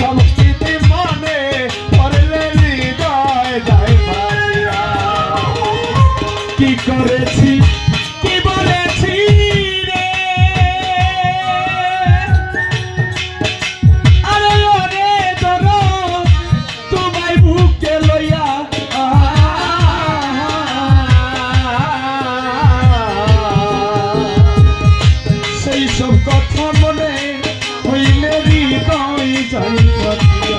সংস্কৃতি মানে পড়লে হৃদয় যায় ভাইয়া কি করেছি? কি বলেছি আরে ওরে ধরো, তোমায় বুকে লইয়া। সব কথা মনে হইলে হৃদয় যাই